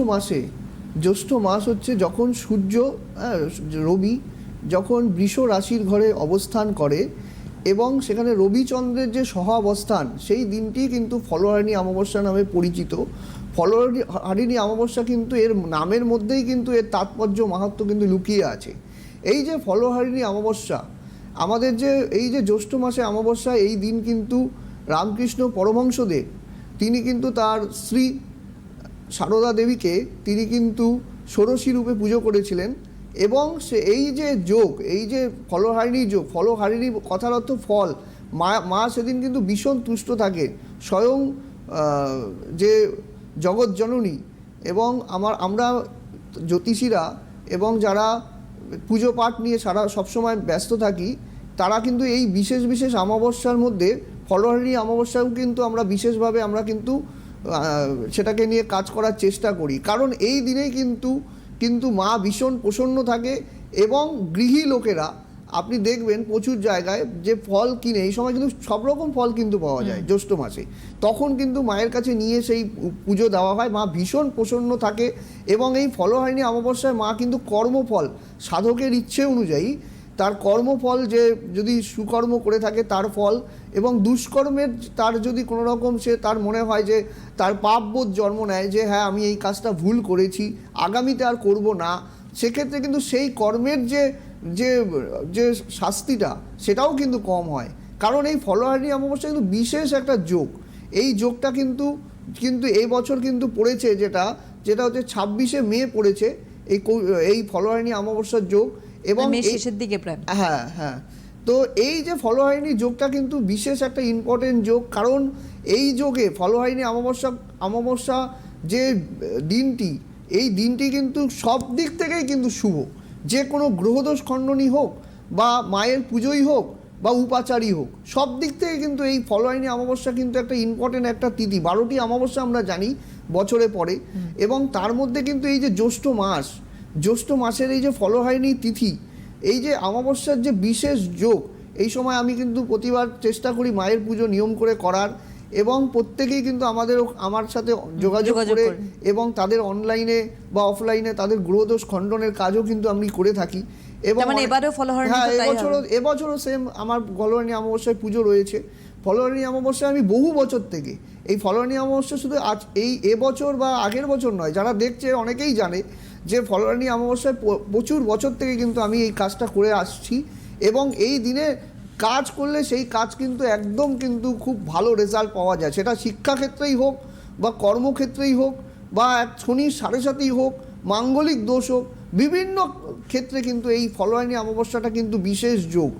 মাসে জ্যৈষ্ঠ মাস হচ্ছে যখন সূর্য হ্যাঁ, রবি যখন বৃষ রাশির ঘরে অবস্থান করে এবং সেখানে রবিচন্দ্রের যে সহাবস্থান সেই দিনটি কিন্তু ফলহারিণী অমাবস্যা নামে পরিচিত। ফলহারিণী অমাবস্যা কিন্তু এর নামের মধ্যেই কিন্তু এর তাৎপর্য মাহাত্ম কিন্তু লুকিয়ে আছে। এই যে ফলহারিণী অমাবস্যা আমাদের যে এই যে জ্যৈষ্ঠ মাসে অমাবস্যা এই দিন কিন্তু রামকৃষ্ণ পরমহংসদেব তিনি কিন্তু তার স্ত্রী সারদা দেবীকে তিনি কিন্তু ষোড়শী রূপে পুজো করেছিলেন এবং সে এই যে যোগ, এই যে ফলহারিণী যোগ, ফলহারিণী কথার অর্থ ফল, মা মা সেদিন কিন্তু ভীষণ তুষ্ট থাকে। স্বয়ং যে জগৎ জননী এবং আমার, আমরা জ্যোতিষীরা এবং যারা পুজো পাঠ নিয়ে সারা, সবসময় ব্যস্ত থাকি, তারা কিন্তু এই বিশেষ বিশেষ অমাবস্যার মধ্যে ফলহারিণী অমাবস্যাও কিন্তু আমরা বিশেষভাবে আমরা কিন্তু সেটাকে নিয়ে কাজ করার চেষ্টা করি। কারণ এই দিনেই কিন্তু কিন্তু মা ভীষণ প্রসন্ন থাকে এবং গৃহী লোকেরা আপনি দেখবেন প্রচুর জায়গায় যে ফল কিনে এই সময় কিন্তু সব রকম ফল কিন্তু পাওয়া যায় জ্যৈষ্ঠ মাসে। তখন কিন্তু মায়ের কাছে নিয়ে সেই পুজো দেওয়া হয় মা ভীষণ প্রসন্ন থাকে এবং এই ফলহারিণী অমাবস্যায় মা কিন্তু কর্মফল সাধকের ইচ্ছে অনুযায়ী তার কর্মফল যে যদি সুকর্ম করে থাকে তার ফল, এবং দুষ্কর্মের তার যদি কোনো রকম সে তার মনে হয় যে তার পাপবোধ জন্ম নেয় যে হ্যাঁ আমি এই কাজটা ভুল করেছি, আগামীতে আর করব না, সেক্ষেত্রে কিন্তু সেই কর্মের যে যে যে শাস্তিটা সেটাও কিন্তু কম হয়। কারণ এই ফলোহারিণী অমাবস্যা কিন্তু বিশেষ একটা যোগ। এই যোগটা কিন্তু কিন্তু এই বছর কিন্তু পড়েছে যেটা যেটা হচ্ছে ছাব্বিশে মে পড়েছে, এই এই ফলোহারিণী অমাবস্যার যোগ। এবং মে শেষের দিকে প্রায়। হ্যাঁ হ্যাঁ। তো এই যে ফলহারিণী যোগটা কিন্তু বিশেষ একটা ইম্পর্টেন্ট যোগ। কারণ এই যোগে ফলহারিণী অমাবস্যা অমাবস্যা যে দিনটি এই দিনটি কিন্তু সব দিক থেকেই কিন্তু শুভ। যে কোনো গ্রহদোষ খণ্ডনই হোক বা মায়ের পুজোই হোক বা উপাচারই হোক সব দিক থেকে কিন্তু এই ফলহারিণী অমাবস্যা কিন্তু একটা ইম্পর্টেন্ট একটা তিথি। বারোটি অমাবস্যা আমরা জানি বছরে পরে এবং তার মধ্যে কিন্তু এই যে জ্যৈষ্ঠ মাস জ্যৈষ্ঠ মাসের এই যে ফলহারিণী তিথি এই যে আমাবস্যার যে বিশেষ যোগ, এই সময় আমি কিন্তু প্রতিবার চেষ্টা করি মায়ের পুজো নিয়ম করে করার। এবং প্রত্যেকেই কিন্তু আমাদের আমার সাথে যোগাযোগ করে। এবং তাদের অনলাইনে বা অফলাইনে তাদের গ্রহদোষ খণ্ডনের কাজও কিন্তু আমি করে থাকি। এবং মানে এবারেও হ্যাঁ এবছরও এবছরও সেম আমার ফলহারিণী অমাবস্যায় পুজো রয়েছে। ফলহারিণী অমাবস্যায় আমি বহু বছর থেকে এই ফলহারিণী অমাবস্যা শুধু আজ এই এবছর বা আগের বছর নয় যারা দেখছে অনেকেই জানে যে ফলহারিণী অমাবস্যায় প্রচুর বছর থেকে কিন্তু আমি এই কাজটা করে আসছি। এবং এই দিনে কাজ করলে সেই কাজ কিন্তু একদম কিন্তু খুব ভালো রেজাল্ট পাওয়া যায়। সেটা শিক্ষাক্ষেত্রেই হোক বা কর্মক্ষেত্রেই হোক বা এক শনির সাথে সাথেই হোক, মাঙ্গলিক দোষ হোক, বিভিন্ন ক্ষেত্রে কিন্তু এই ফলোয়ানি অমাবস্যাটা কিন্তু বিশেষ যোগ।